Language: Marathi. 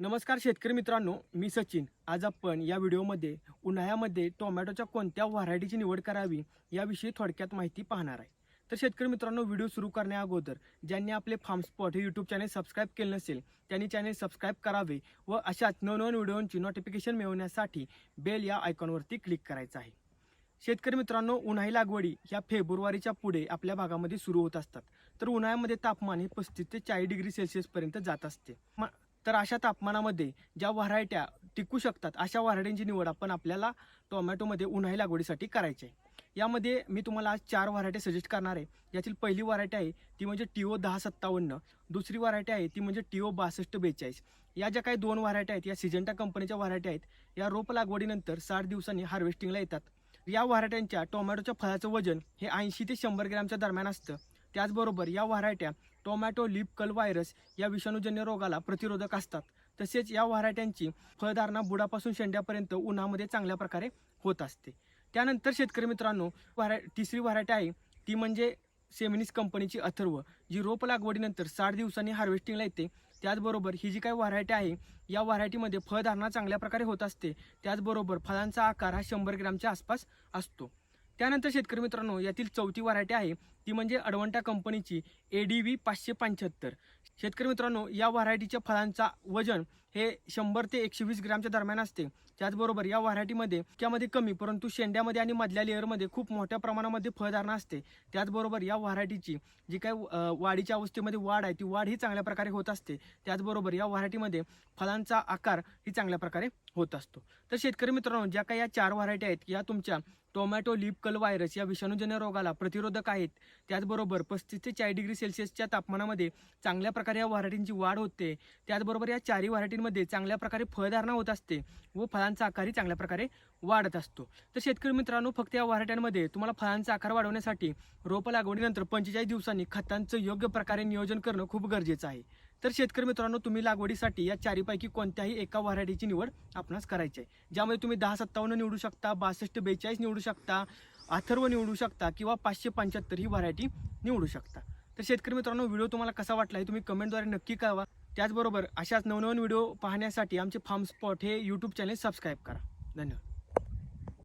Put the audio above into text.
नमस्कार शेतकरी मित्रांनो मी सचिन. आज आपण या व्हिडिओमध्ये उन्हाळ्यामध्ये टोमॅटोच्या कोणत्या व्हरायटीची निवड करावी याविषयी थोडक्यात माहिती पाहणार आहे. तर शेतकरी मित्रांनो व्हिडिओ सुरू करण्याअगोदर ज्यांनी आपले फार्म स्पॉट हे यूट्यूब चॅनल सबस्क्राईब केले नसेल त्यांनी चॅनल सबस्क्राईब करावे व अशाच नवनवीन व्हिडिओंची नोटिफिकेशन मिळवण्यासाठी बेल या आयकॉनवरती क्लिक करायचं आहे. शेतकरी मित्रांनो उन्हाळी लागवडी या फेब्रुवारीच्या पुढे आपल्या भागामध्ये सुरू होत असतात. तर उन्हाळ्यामध्ये तापमान हे पस्तीस ते चाळीस डिग्री सेल्सिअसपर्यंत जात असते. तर अशा तापमानामध्ये ज्या व्हरायट्या टिकू शकतात अशा व्हरायटींची निवड आपण आपल्याला टोमॅटोमध्ये उन्हाळी लागवडीसाठी करायची आहे यामध्ये मी तुम्हाला आज चार व्हरायटी सजेस्ट करणार आहे. यातील पहिली व्हरायटी आहे ती म्हणजे टीओ दहा सत्तावन्न. दुसरी व्हरायटी आहे ती म्हणजे टीओ बासष्ट बेचाळीस. या ज्या काही दोन व्हरायटी आहेत या सिजंटा कंपनीच्या व्हरायटी आहेत या रोप लागवडीनंतर साठ दिवसांनी हार्वेस्टिंगला येतात. या व्हरायट्यांच्या टोमॅटोच्या फळाचं वजन हे ऐंशी ते शंभर ग्रॅमच्या दरम्यान असतं. त्याचबरोबर या व्हरायट्या टोमॅटो लिप कल व्हायरस या विषाणूजन्य रोगाला प्रतिरोधक असतात. तसेच या व्हरायट्यांची फळधारणा बुडापासून शेंड्यापर्यंत उन्हामध्ये चांगल्या प्रकारे होत असते. त्यानंतर शेतकरी मित्रांनो व्हराय तिसरी व्हरायटी आहे ती म्हणजे सेमिनिस कंपनीची अथर्व जी रोप लागवडीनंतर साठ दिवसांनी हार्वेस्टिंगला येते. त्याचबरोबर ही जी काही व्हरायटी आहे या व्हरायटीमध्ये फळधारणा चांगल्या प्रकारे होत असते. त्याचबरोबर फळांचा आकार हा शंभर ग्रॅमच्या आसपास असतो. त्यानंतर शेतकरी मित्रांनो यातील चौथी व्हरायटी आहे ती म्हणजे अडवंटा कंपनीची ए डी व्ही पाचशे पंच्याहत्तर. शेतकरी मित्रांनो या व्हरायटीच्या फळांचा वजन हे शंभर ते एकशे वीस ग्रॅमच्या दरम्यान असते. त्याचबरोबर या व्हरायटीमध्ये त्यामध्ये कमी परंतु शेंड्यामध्ये आणि मधल्या लेअरमध्ये खूप मोठ्या प्रमाणामध्ये फळधारणा असते. त्याचबरोबर या व्हरायटीची जी काही वाढीच्या अवस्थेमध्ये वाढ आहे ती वाढ ही चांगल्या प्रकारे होत असते. त्याचबरोबर या व्हरायटीमध्ये फळांचा आकार ही चांगल्या प्रकारे होत असतो. तर शेतकरी मित्रांनो ज्या काही या चार व्हरायटी आहेत या तुमच्या टोमॅटो लीप कल व्हायरस या विषाणूजन्य रोगाला प्रतिरोधक आहेत. त्याचबरोबर पस्तीस ते चाळीस डिग्री सेल्सिअसच्या तापमानामध्ये चांगल्या प्रकारे या व्हरायटींची वाढ होते. त्याचबरोबर या चारही व्हरायटींमध्ये चांगल्या प्रकारे फळधारणा होत असते व फळांचा आकारही चांगल्या प्रकारे वाढत असतो. तर शेतकरी मित्रांनो फक्त या व्हरायट्यांमध्ये तुम्हाला फळांचा आकार वाढवण्यासाठी रोपं लागवडीनंतर पंचेचाळीस दिवसांनी खतांचं योग्य प्रकारे नियोजन करणं खूप गरजेचं आहे. तर शेतकरी मित्रांनो तुम्ही लागवडीसाठी या चारीपैकी कोणत्याही एका व्हरायटीची निवड आपणास करायची आहे. ज्यामध्ये तुम्ही दहा सत्तावन्न निवडू शकता बासष्ट बेचाळीस निवडू शकता अथर्व निवडू शकता किंवा पाचशे पंच्याहत्तर ही व्हरायटी निवडू शकता. तर शेतकरी मित्रांनो व्हिडिओ तुम्हाला कसा वाटला हे तुम्ही कमेंटद्वारे नक्की कळवा. त्याचबरोबर अशाच नवनवीन व्हिडिओ पाहण्यासाठी आमचे फार्म स्पॉट हे यूट्यूब चॅनल सबस्क्राईब करा. धन्यवाद.